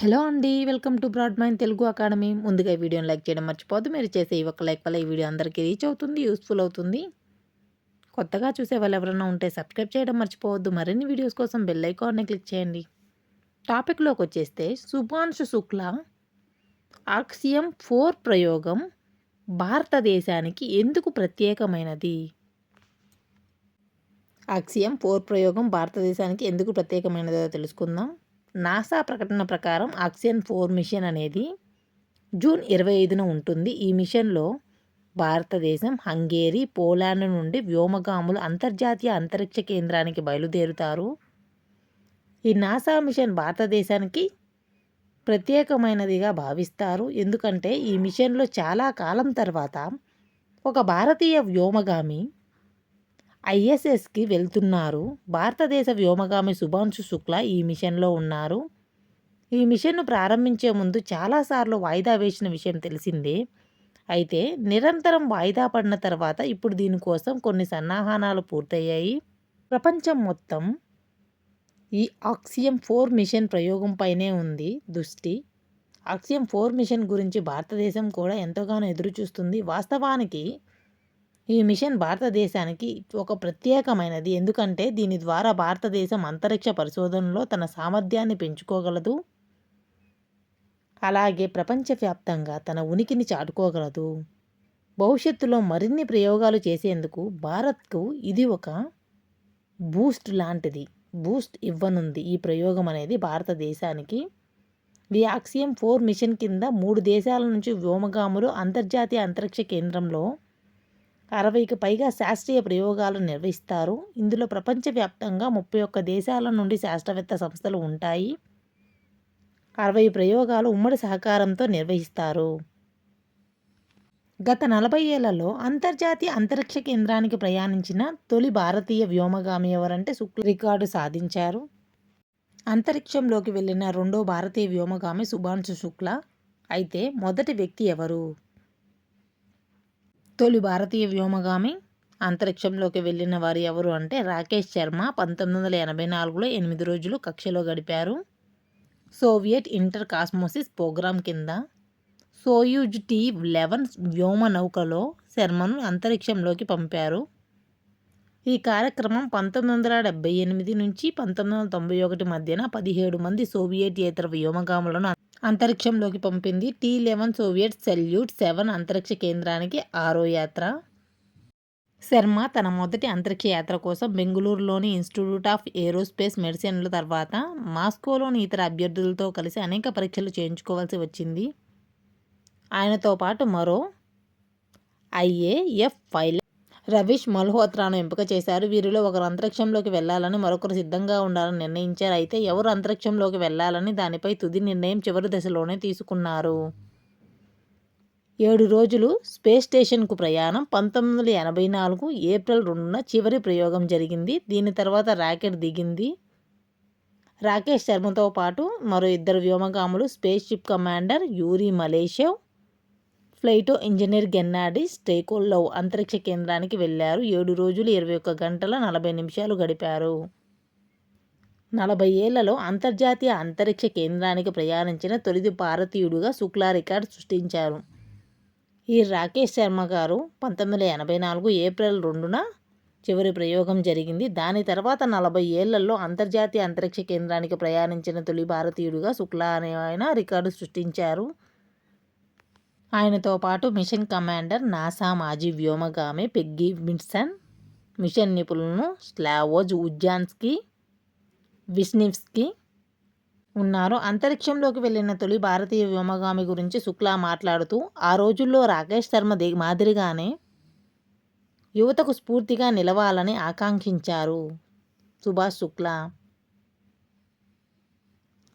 Hello అండి welcome to broad mind Telugu academy. ముందుగా ఈ వీడియోని లైక్ చేయడం మర్చిపోద్దు మీరు చేసే ఈ ఒక్క లైక్ వల్ల ఈ వీడియో అందరికీ రీచ్ అవుతుంది యూస్ఫుల్ అవుతుంది. కొత్తగా చూసే వాళ్ళు ఎవరైనా ఉంటే సబ్స్క్రైబ్ చేయడం మర్చిపోవద్దు. మరిన్ని వీడియోస్ కోసం బెల్ ఐకాన్ని క్లిక్ చేయండి. టాపిక్లోకి వచ్చేస్తే సుభాంశు శుక్ల ఆక్సియం ఫోర్ ప్రయోగం భారతదేశానికి ఎందుకు ప్రత్యేకమైనది? ఆక్సియం ఫోర్ ప్రయోగం భారతదేశానికి ఎందుకు ప్రత్యేకమైనదో తెలుసుకుందాం. నాసా ప్రకటన ప్రకారం ఆక్సిజన్ ఫోర్ మిషన్ అనేది జూన్ ఇరవై ఐదున ఉంటుంది. ఈ మిషన్లో భారతదేశం హంగేరీ పోలాండ్ నుండి వ్యోమగాములు అంతర్జాతీయ అంతరిక్ష కేంద్రానికి బయలుదేరుతారు. ఈ నాసా మిషన్ భారతదేశానికి ప్రత్యేకమైనదిగా భావిస్తారు. ఎందుకంటే ఈ మిషన్లో చాలా కాలం తర్వాత ఒక భారతీయ వ్యోమగామి ఐఎస్ఎస్కి వెళ్తున్నారు. భారతదేశ వ్యోమగామి శుభాంశు శుక్ల ఈ మిషన్లో ఉన్నారు. ఈ మిషన్ను ప్రారంభించే ముందు చాలాసార్లు వాయిదా వేసిన విషయం తెలిసిందే. అయితే నిరంతరం వాయిదా పడిన తర్వాత ఇప్పుడు దీనికోసం కొన్ని సన్నాహానాలు పూర్తయ్యాయి. ప్రపంచం మొత్తం ఈ ఆక్సియం ఫోర్ మిషన్ ప్రయోగంపైనే ఉంది దృష్టి. ఆక్సియం ఫోర్ మిషన్ గురించి భారతదేశం కూడా ఎంతగానో ఎదురు చూస్తుంది వాస్తవానికి ఈ మిషన్ భారతదేశానికి ఒక ప్రత్యేకమైనది. ఎందుకంటే దీని ద్వారా భారతదేశం అంతరిక్ష పరిశోధనలో తన సామర్థ్యాన్ని పెంచుకోగలదు. అలాగే ప్రపంచవ్యాప్తంగా తన ఉనికిని చాటుకోగలదు. భవిష్యత్తులో మరిన్ని ప్రయోగాలు చేసేందుకు భారత్కు ఇది ఒక బూస్ట్ లాంటిది. బూస్ట్ ఇవ్వనుంది ఈ ప్రయోగం అనేది భారతదేశానికి. ఈ ఆక్సియం ఫోర్ మిషన్ కింద మూడు దేశాల నుంచి వ్యోమగాములు అంతర్జాతీయ అంతరిక్ష కేంద్రంలో అరవైకి పైగా శాస్త్రీయ ప్రయోగాలు నిర్వహిస్తారు. ఇందులో ప్రపంచవ్యాప్తంగా ముప్పై ఒక్క దేశాల నుండి శాస్త్రవేత్త సంస్థలు ఉంటాయి. అరవై ప్రయోగాలు ఉమ్మడి సహకారంతో నిర్వహిస్తారు. గత నలభై ఏళ్ళలో అంతర్జాతీయ అంతరిక్ష కేంద్రానికి ప్రయాణించిన తొలి భారతీయ వ్యోమగామి ఎవరంటే శుక్ల రికార్డు సాధించారు. అంతరిక్షంలోకి వెళ్ళిన రెండో భారతీయ వ్యోమగామి సుభాంశు శుక్ల. అయితే మొదటి వ్యక్తి ఎవరు? తొలి భారతీయ వ్యోమగామి అంతరిక్షంలోకి వెళ్ళిన వారు ఎవరు అంటే రాకేష్ శర్మ. పంతొమ్మిది వందల ఎనభై నాలుగులో ఎనిమిది రోజులు కక్షలో గడిపారు. సోవియట్ ఇంటర్ కాస్మోసిస్ ప్రోగ్రాం కింద సోయూజ్ టీ లెవెన్ వ్యోమ నౌకలో శర్మను అంతరిక్షంలోకి పంపారు. ఈ కార్యక్రమం పంతొమ్మిది వందల డెబ్బై ఎనిమిది నుంచి పంతొమ్మిది వందల తొంభై ఒకటి మధ్యన పదిహేడు మంది సోవియట్ ఇతర వ్యోమగాములను అంతరిక్షంలోకి పంపింది. T eleven Soviet Salyut seven అంతరిక్ష కేంద్రానికి ఆరో యాత్ర. శర్మ తన మొదటి అంతరిక్ష యాత్ర కోసం బెంగళూరులోని ఇన్స్టిట్యూట్ ఆఫ్ ఏరోస్పేస్ మెడిసిన్ల తర్వాత మాస్కోలోని ఇతర అభ్యర్థులతో కలిసి అనేక పరీక్షలు చేయించుకోవాల్సి వచ్చింది. ఆయనతో పాటు మరో ఐఏఎఫ్ ఫైల్ రవీష్ మల్హోత్రాను ఎంపిక చేశారు. వీరిలో ఒకరు అంతరిక్షంలోకి వెళ్ళాలని మరొకరు సిద్ధంగా ఉండాలని నిర్ణయించారు. అయితే ఎవరు అంతరిక్షంలోకి వెళ్ళాలని దానిపై తుది నిర్ణయం చివరి దశలోనే తీసుకున్నారు. ఏడు రోజులు స్పేస్ స్టేషన్కు ప్రయాణం. పంతొమ్మిది వందల ఎనభై నాలుగు ఏప్రిల్ రెండున చివరి ప్రయోగం జరిగింది. దీని తర్వాత రాకెట్ దిగింది. రాకేష్ శర్మతో పాటు మరో ఇద్దరు వ్యోమగాములు space ship commander Yuri Malyshev ఫ్లైటో engineer Gennady Strekalov అంతరిక్ష కేంద్రానికి వెళ్ళారు ఏడు రోజులు ఇరవై ఒక్క గంటల నలభై నిమిషాలు గడిపారు. నలభై ఏళ్ళలో అంతర్జాతీయ అంతరిక్ష కేంద్రానికి ప్రయాణించిన తొలిది భారతీయుడుగా శుక్లా రికార్డు సృష్టించారు. ఈ రాకేష్ శర్మ గారు పంతొమ్మిది వందల ఎనభై నాలుగు ఏప్రిల్ రెండున చివరి ప్రయోగం జరిగింది. దాని తర్వాత నలభై ఏళ్ళలో అంతర్జాతీయ అంతరిక్ష కేంద్రానికి ప్రయాణించిన తొలి భారతీయుడుగా శుక్లా అనే ఆయన రికార్డు సృష్టించారు. ఆయనతో పాటు మిషన్ కమాండర్ నాసా మాజీ వ్యోమగామి పెగ్గీ మిట్సన్ మిషన్ నిపుణులను స్లావోజ్ ఉజ్జాన్స్కి విస్నివ్స్కి ఉన్నారు. అంతరిక్షంలోకి వెళ్ళిన తొలి భారతీయ వ్యోమగామి గురించి శుక్లా మాట్లాడుతూ ఆ రోజుల్లో రాకేష్ శర్మ మాదిరిగానే యువతకు స్ఫూర్తిగా నిలవాలని ఆకాంక్షించారు. సుభాష్ శుక్లా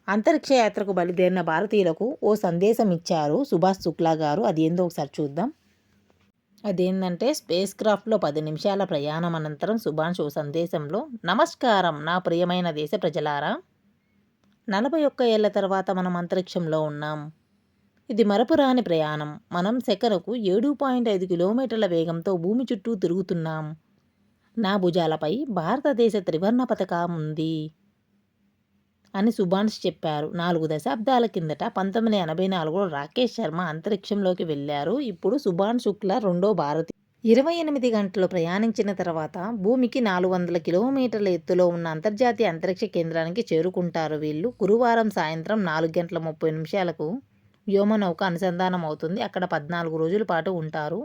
అంతరిక్ష యాత్రకు బయలుదేరిన భారతీయులకు ఓ సందేశం ఇచ్చారు సుభాష్ శుక్లా గారు. అది ఏందో ఒకసారి చూద్దాం. అదేంటంటే స్పేస్ క్రాఫ్ట్లో పది నిమిషాల ప్రయాణం అనంతరం సుభాష్ ఓ సందేశంలో నమస్కారం నా ప్రియమైన దేశ ప్రజలారా నలభై ఒక్క ఏళ్ళ తర్వాత మనం అంతరిక్షంలో ఉన్నాం. ఇది మరపురాని ప్రయాణం. మనం సెకనుకు ఏడు పాయింట్ ఐదు కిలోమీటర్ల వేగంతో భూమి చుట్టూ తిరుగుతున్నాం. నా భుజాలపై భారతదేశ త్రివర్ణ పథకం ఉంది. అని సుభాన్స్ చెప్పారు. నాలుగు దశాబ్దాల కిందట పంతొమ్మిది ఎనభై నాలుగులో రాకేష్ శర్మ అంతరిక్షంలోకి వెళ్ళారు. ఇప్పుడు సుభాన్ శుక్లా రెండో భారతి ఇరవై ఎనిమిది గంటలు ప్రయాణించిన తర్వాత భూమికి నాలుగు వందల కిలోమీటర్ల ఎత్తులో ఉన్న అంతర్జాతీయ అంతరిక్ష కేంద్రానికి చేరుకుంటారు వీళ్ళు. గురువారం సాయంత్రం నాలుగు గంటల ముప్పై నిమిషాలకు వ్యోమనౌక అనుసంధానం అవుతుంది అక్కడ పద్నాలుగు రోజుల పాటు ఉంటారు.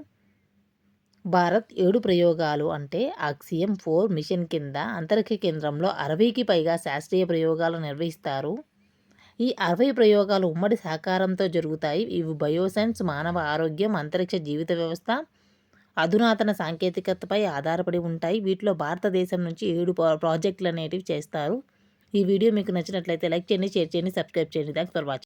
భారత్ ఏడు ప్రయోగాలు అంటే ఆక్సియం ఫోర్ మిషన్ కింద అంతరిక్ష కేంద్రంలో అరవైకి పైగా శాస్త్రీయ ప్రయోగాలు నిర్వహిస్తారు. ఈ అరవై ప్రయోగాలు ఉమ్మడి సహకారంతో జరుగుతాయి. ఇవి బయోసైన్స్ మానవ ఆరోగ్యం అంతరిక్ష జీవిత వ్యవస్థ అధునాతన సాంకేతికతపై ఆధారపడి ఉంటాయి. వీటిలో భారతదేశం నుంచి ఏడు ప్రాజెక్టులు అనేటివి చేస్తారు. ఈ వీడియో మీకు నచ్చినట్లయితే లైక్ చేయండి షేర్ చేయండి సబ్స్క్రైబ్ చేయండి. Thanks for watching